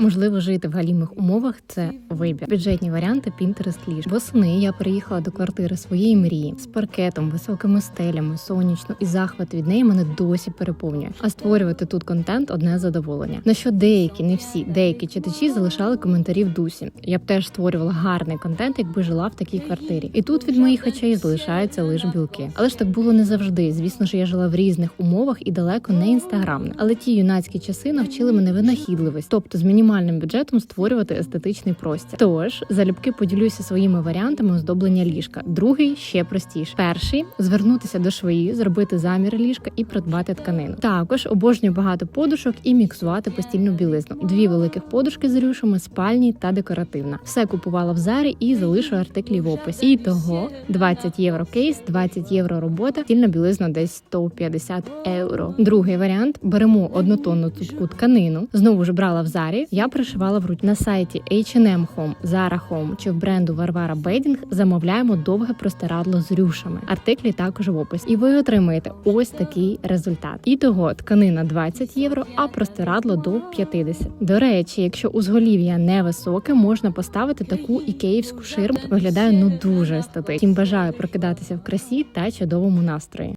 Можливо, жити в галімих умовах це вибір. Бюджетні варіанти Pinterest ліж. Восени я приїхала до квартири своєї мрії з паркетом, високими стелями, сонячно і захват від неї мене досі переповнює. А створювати тут контент одне задоволення. На що деякі, не всі, деякі читачі залишали коментарі в дусі. Я б теж створювала гарний контент, якби жила в такій квартирі. І тут від моїх очей залишаються лише білки. Але ж так було не завжди. Звісно ж, я жила в різних умовах і далеко не інстаграмна. Але ті юнацькі часи навчили мене винахідливості, тобто з мінімальним бюджетом створювати естетичний простір. Тож залюбки поділюся своїми варіантами оздоблення ліжка. Другий ще простіше. Перший звернутися до швеї, зробити замір ліжка і придбати тканину. Також обожнюю багато подушок і міксувати постільну білизну. Дві великих подушки з рюшами, спальні та декоративна. Все купувала в зарі і залишу артиклі в описі. І того 20 євро кейс, 20 євро робота, стільна білизна десь 150 євро. Другий варіант: беремо однотонну цупку тканину. Знову ж брала в зарі. Я пришивала в руч на сайті H&M Home, Zara Home чи в бренду Варвара Бейдінг. Замовляємо довге простирадло з рюшами. Артиклі також в описі. І ви отримаєте ось такий результат. І того тканина 20 євро, а простирадло до 50. До речі, якщо узголів'я невисоке, можна поставити таку ікеївську ширму. Виглядає ну дуже естетично. Всім бажаю прокидатися в красі та чудовому настрої.